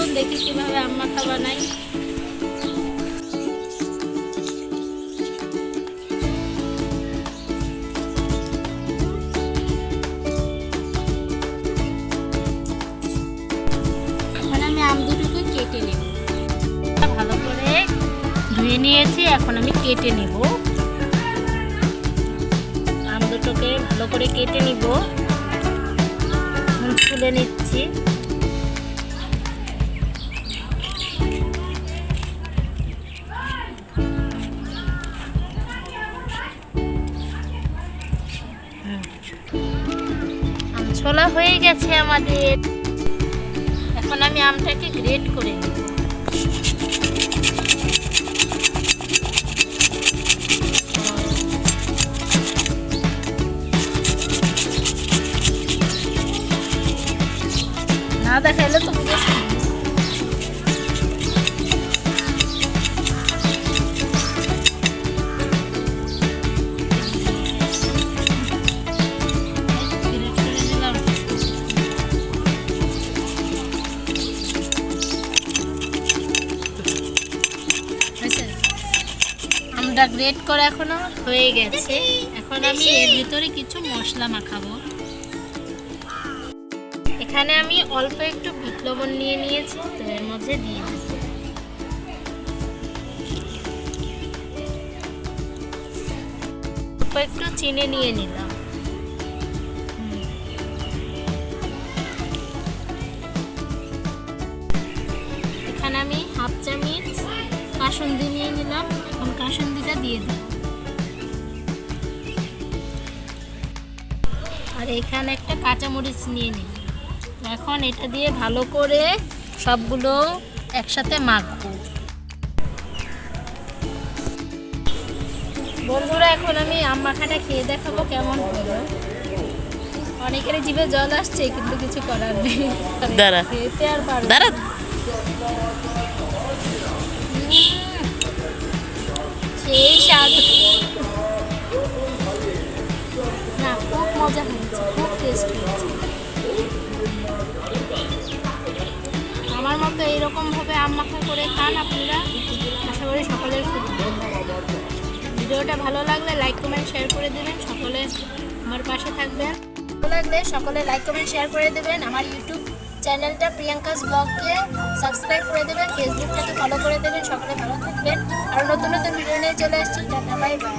চলুন দেখি কীভাবে আম্মা খাবার নাই এখন আমি কেটে নেব। ভালো করে ধুয়ে নিয়েছি, এখন আমি কেটে নিব। আম দুটোকে ভালো করে কেটে নিব। তুলে নিচ্ছি। ছোলা হয়ে গেছে আমাদের। এখন আমি আমটাকে গ্রেট করে না দেখাইলে তো বুঝেছি আমরা গ্রেট করে এখনও হয়ে গেছে। এখন আমি এর ভিতরে কিছু মশলা মাখাবো। এখানে আমি অল্প একটু বিট লবণ নিয়ে নিয়েছি, তো এর মধ্যে দিয়ে অল্প একটু চিনি নিয়ে নিলাম। এখানে আমি হাফ চামচ কাসুন্দি নিলাম এখন কাসুন্দিটা দিয়ে দেব আর এখানে একটা কাঁচামরিচ নিয়ে নিলাম এখন এটা দিয়ে ভালো করে সবগুলো একসাথে মাখবো। বন্ধুরা এখন আমি আম মাখাটা খেয়ে দেখাবো কেমন হলো। অনেকের জিভে জল আসছে কিন্তু কিছু করার নেই। দাঁড়া। খেতে আর পারব মজা হয়েছে, খুব টেস্ট হয়েছে। আমার মতো এইরকমভাবে আম মাখা করে খান আপনারা, আশা করি সকলের খুব ভিডিওটা ভালো লাগলে লাইক কমেন্ট শেয়ার করে দেবেন, সকলে আমার পাশে থাকবেন। ভালো লাগলে সকলে লাইক কমেন্ট শেয়ার করে দেবেন। আমার ইউটিউব চ্যানেলটা প্রিয়াঙ্কাস ব্লগকে সাবস্ক্রাইব করে দেবেন ফেসবুকটাকে ফলো করে দেবেন। সকলে ভালো থাকবেন। আর নতুন নতুন ভিডিও নিয়ে চলে আসছি। Tata bye bye